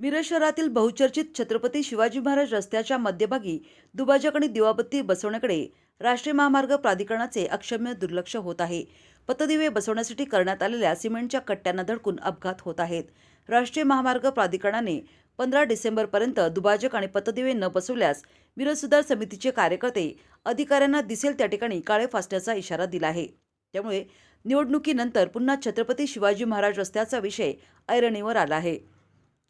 मिरज शहरातील बहुचर्चित छत्रपती शिवाजी महाराज रस्त्याच्या मध्यभागी दुभाजक आणि दिवाबत्ती बसवण्याकडे राष्ट्रीय महामार्ग प्राधिकरणाचे अक्षम्य दुर्लक्ष होत आहे. पतदिवे बसवण्यासाठी करण्यात आलेल्या सिमेंटच्या कट्ट्यांना धडकून अपघात होत आहेत. राष्ट्रीय महामार्ग प्राधिकरणाने पंधरा डिसेंबरपर्यंत दुभाजक आणि पतदिवे न बसवल्यास मिरज सुधार समितीचे कार्यकर्ते अधिकाऱ्यांना दिसेल त्या ठिकाणी काळे फासण्याचा इशारा दिला आहे. त्यामुळे निवडणुकीनंतर पुन्हा छत्रपती शिवाजी महाराज रस्त्याचा विषय ऐरणीवर आला आहे.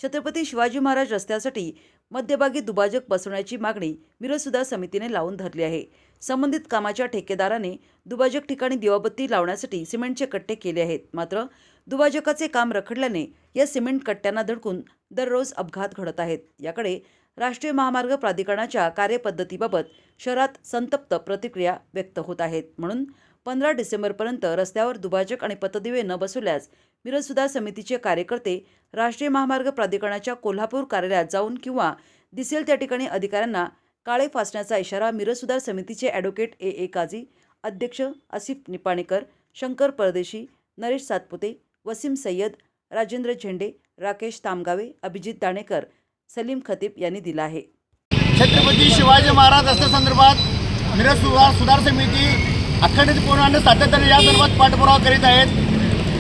छत्रपती शिवाजी महाराज रस्त्यासाठी मध्यभागी दुभाजक बसवण्याची मागणी मिरज समितीने लावून धरली आहे. संबंधित कामाच्या ठेकेदाराने दुभाजक ठिकाणी दिवाबत्ती लावण्यासाठी सिमेंटचे कट्टे केले आहेत. मात्र दुभाजकाचे काम रखडल्याने या सिमेंट कट्ट्यांना धडकून दररोज अपघात घडत आहेत. याकडे राष्ट्रीय महामार्ग प्राधिकरणाच्या कार्यपद्धतीबाबत शहरात संतप्त प्रतिक्रिया व्यक्त होत आहेत. म्हणून पंधरा डिसेंबरपर्यंत रस्त्यावर दुभाजक आणि पथदिवे न बसवल्यास मिरज सुधार समितीचे कार्यकर्ते राष्ट्रीय महामार्ग प्राधिकरणाच्या कोल्हापूर कार्यालयात जाऊन किंवा दिसेल त्या ठिकाणी अधिकाऱ्यांना काळे फासण्याचा इशारा मिरज सुधार समितीचे ॲडव्होकेट ए. ए. काझी अध्यक्ष आसिफ निपाणेकर शंकर परदेशी नरेश सातपुते वसीम सय्यद राजेंद्र झेंडे राकेश तामगावे अभिजित दाणेकर सलीम खतीब यांनी दिला आहे. छत्रपती शिवाजी महाराज रस्त्यासंदर्भात मिरज सुधार सुधार समिती अखंडितपणाने सातत्याने या संदर्भात पाठपुरावा करीत आहेत.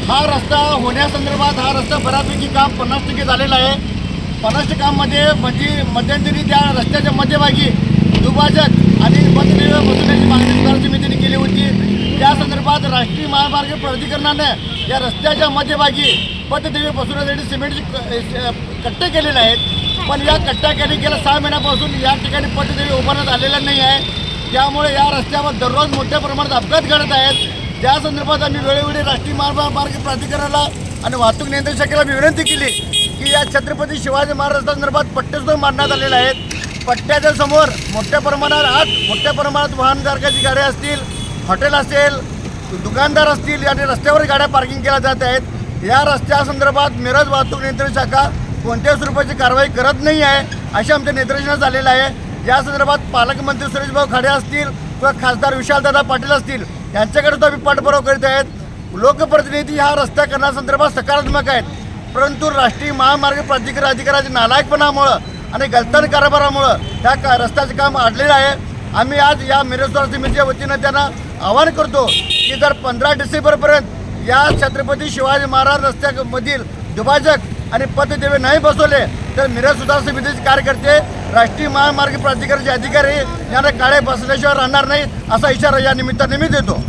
हा रस्ता होण्यासंदर्भात हा रस्ता बऱ्यापैकी काम पन्नास टक्के झालेला आहे. पन्नास टक्क्यामध्ये म्हणजे मध्यंतरी त्या रस्त्याच्या मध्यभागी दुभाजक आणि पथदिवे बसवण्याची मागणी सुधार समितीने केली होती. त्या संदर्भात राष्ट्रीय महामार्ग प्राधिकरणानं या रस्त्याच्या मध्यभागी पथदिवे बसवण्यासाठी सिमेंटचे कट्टे केलेले आहेत. पण या कट्ट्याखाली गेल्या सहा महिन्यापासून या ठिकाणी पथदिवे उभारण्यात आलेला नाही आहे. त्यामुळे या रस्त्यावर दररोज मोठ्या प्रमाणात अपघात घडत आहेत. त्या संदर्भात आम्ही वेळोवेळी राष्ट्रीय महामार्ग मार्ग प्राधिकरणाला आणि वाहतूक नियंत्रण शाखेला मी विनंती केली की या छत्रपती शिवाजी महाराज संदर्भात पट्टेसुद्धा मारण्यात आलेले आहेत पट्ट्याच्या समोर मोठ्या प्रमाणात आत मोठ्या प्रमाणात वाहनधारकाची गाड्या असतील हॉटेल असेल दुकानदार असतील आणि रस्त्यावर गाड्या पार्किंग केल्या जात आहेत. या रस्त्यासंदर्भात मिरज वाहतूक नियंत्रण शाखा कोणत्याच स्वरूपाची कारवाई करत नाही आहे असे आमच्या निदर्शनात आलेलं आहे. या संदर्भात पालकमंत्री सुरेशभाऊ खाडे असतील किंवा खासदार विशालदादा पाटील असतील यांच्याकडे सुद्धा आम्ही पाठपुरावा करीत आहेत. लोकप्रतिनिधी हा रस्ता करण्यासंदर्भात सकारात्मक आहेत. परंतु राष्ट्रीय महामार्ग प्राधिकरण अधिकाऱ्याच्या नालायकपणामुळं आणि गलतान कारभारामुळं ह्या का रस्त्याचं काम अडलेलं आहे. आम्ही आज या मिरजद्वार समितीच्या वतीनं त्यांना आवाहन करतो की जर पंधरा डिसेंबरपर्यंत या छत्रपती शिवाजी महाराज रस्त्यामधील दुभाजक आणि पथदिवे नाही बसवले तर मिरज सुधार समितीचे कार्यकर्ते राष्ट्रीय महामार्ग प्राधिकरणाचे अधिकारी यांना काळे बसल्याशिवाय राहणार नाही असा इशारा या निमित्ताने मी देतो.